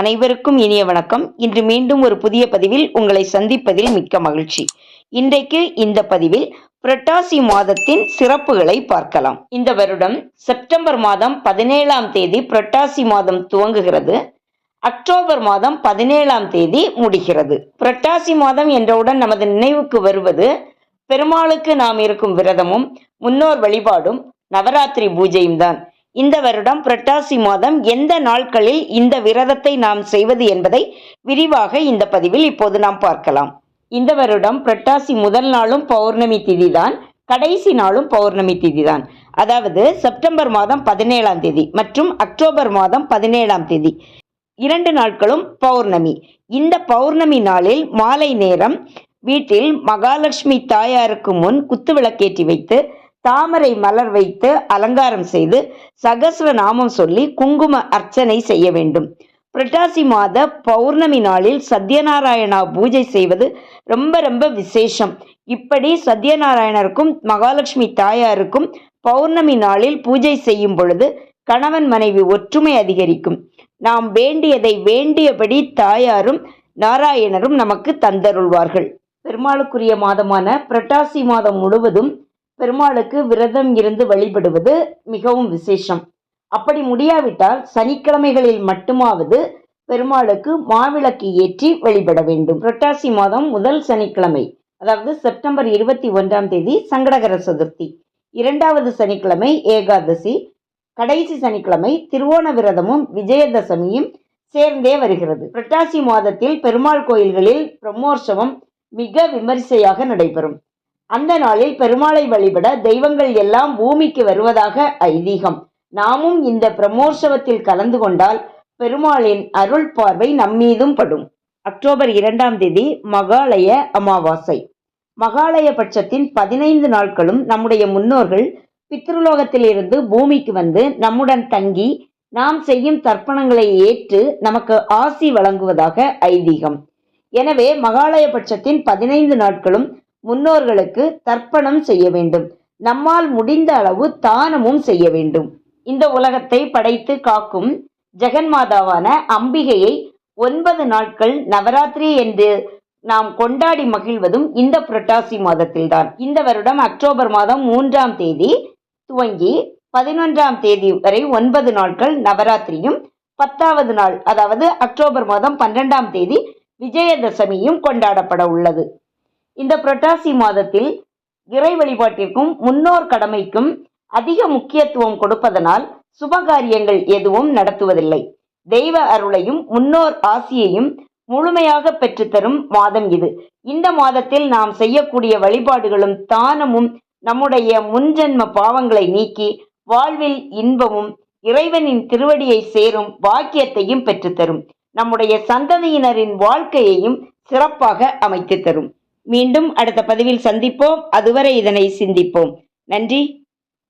அனைவருக்கும் இனிய வணக்கம். இன்று மீண்டும் ஒரு புதிய பதிவில் உங்களை சந்திப்பதில் மிக்க மகிழ்ச்சி. இன்றைக்கு இந்த பதிவில் புரட்டாசி மாதத்தின் சிறப்புகளை பார்க்கலாம். இந்த வருடம் செப்டம்பர் மாதம் பதினேழாம் தேதி புரட்டாசி மாதம் துவங்குகிறது. அக்டோபர் மாதம் பதினேழாம் தேதி முடிகிறது. புரட்டாசி மாதம் என்றவுடன் நமது நினைவுக்கு வருவது பெருமாளுக்கு நாம் இருக்கும் விரதமும் முன்னோர் வழிபாடும் நவராத்திரி பூஜையும் தான். இந்த வருடம் புரட்டாசி மாதம் எந்த நாட்களில் இந்த விரதத்தை நாம் செய்வது என்பதை விரிவாக இந்த பதிவில் இப்போது நாம் பார்க்கலாம். இந்த வருடம் புரட்டாசி முதல் நாளும் பௌர்ணமி திதி தான் கடைசி நாளும் பௌர்ணமி திதி தான் அதாவது செப்டம்பர் மாதம் பதினேழாம் தேதி மற்றும் அக்டோபர் மாதம் பதினேழாம் தேதி. இரண்டு நாட்களும் பௌர்ணமி. இந்த பௌர்ணமி நாளில் மாலை நேரம் வீட்டில் மகாலட்சுமி தாயாருக்கு முன் குத்துவிளக்கேற்றி வைத்து தாமரை மலர் வைத்து அலங்காரம் செய்து சகஸ்ர நாமம் சொல்லி குங்கும அர்ச்சனை செய்ய வேண்டும். புரட்டாசி மாத பௌர்ணமி நாளில் சத்யநாராயணா பூஜை செய்வது ரொம்ப ரொம்ப விசேஷம். இப்படி சத்யநாராயணருக்கும் மகாலட்சுமி தாயாருக்கும் பௌர்ணமி நாளில் பூஜை செய்யும் பொழுது கணவன் மனைவி ஒற்றுமை அதிகரிக்கும். நாம் வேண்டியதை வேண்டியபடி தாயாரும் நாராயணரும் நமக்கு தந்தருள்வார்கள். பெருமாளுக்குரிய மாதமான புரட்டாசி மாதம் முழுவதும் பெருமாளுக்கு விரதம் இருந்து வழிபடுவது மிகவும் விசேஷம். அப்படி முடியாவிட்டால் சனிக்கிழமைகளில் மட்டுமாவது பெருமாளுக்கு மாவிளக்கு ஏற்றி வழிபட வேண்டும். புரட்டாசி மாதம் முதல் சனிக்கிழமை அதாவது செப்டம்பர் இருபத்தி ஒன்றாம் தேதி சங்கடகர சதுர்த்தி. இரண்டாவது சனிக்கிழமை ஏகாதசி கடைசி சனிக்கிழமை திருவோண விரதமும் விஜயதசமியும் சேர்ந்தே வருகிறது. புரட்டாசி மாதத்தில் பெருமாள் கோயில்களில் பிரம்மோற்சவம் மிக விமரிசையாக நடைபெறும். அந்த நாளில் பெருமாளை வழிபட தெய்வங்கள் எல்லாம் பூமிக்கு வருவதாக ஐதீகம். நாமும் இந்த பிரமோற்சவத்தில் கலந்து கொண்டால் பெருமாளின் அருள் பார்வை நம்மீதும் படும். அக்டோபர் இரண்டாம் தேதி மகாலய அமாவாசை. மகாலய பட்சத்தின் பதினைந்து நாட்களும் நம்முடைய முன்னோர்கள் பித்ருலோகத்திலிருந்து பூமிக்கு வந்து நம்முடன் தங்கி நாம் செய்யும் தர்ப்பணங்களை ஏற்று நமக்கு ஆசி வழங்குவதாக ஐதீகம். எனவே மகாலய பட்சத்தின் பதினைந்து நாட்களும் முன்னோர்களுக்கு தர்ப்பணம் செய்ய வேண்டும். நம்மால் முடிந்த அளவு தானமும் செய்ய வேண்டும். இந்த உலகத்தை படைத்து காக்கும் ஜெகன்மாதாவான அம்பிகையை ஒன்பது நாட்கள் நவராத்திரி என்று நாம் கொண்டாடி மகிழ்வதும் இந்த புரட்டாசி மாதத்தில்தான். இந்த வருடம் அக்டோபர் மாதம் மூன்றாம் தேதி துவங்கி பதினொன்றாம் தேதி வரை ஒன்பது நாட்கள் நவராத்திரியும் பத்தாவது நாள் அதாவது அக்டோபர் மாதம் பன்னிரெண்டாம் தேதி விஜயதசமியும் கொண்டாடப்பட உள்ளது. இந்த புரட்டாசி மாதத்தில் இறை வழிபாட்டிற்கும் முன்னோர் கடமைக்கும் அதிக முக்கியத்துவம் கொடுப்பதனால் சுபகாரியங்கள் எதுவும் நடத்துவதில்லை. தெய்வ அருளையும் முன்னோர் ஆசியையும் முழுமையாக பெற்றுத்தரும் மாதம் இது. இந்த மாதத்தில் நாம் செய்யக்கூடிய வழிபாடுகளும் தானமும் நம்முடைய முன்ஜென்ம பாவங்களை நீக்கி வாழ்வில் இன்பமும் இறைவனின் திருவடியை சேரும் பாக்கியத்தையும் பெற்றுத்தரும். நம்முடைய சந்ததியினரின் வாழ்க்கையையும் சிறப்பாக அமைத்து தரும் மீண்டும் அடுத்த பதிவில் சந்திப்போம். அதுவரை இதனை சிந்திப்போம். நன்றி.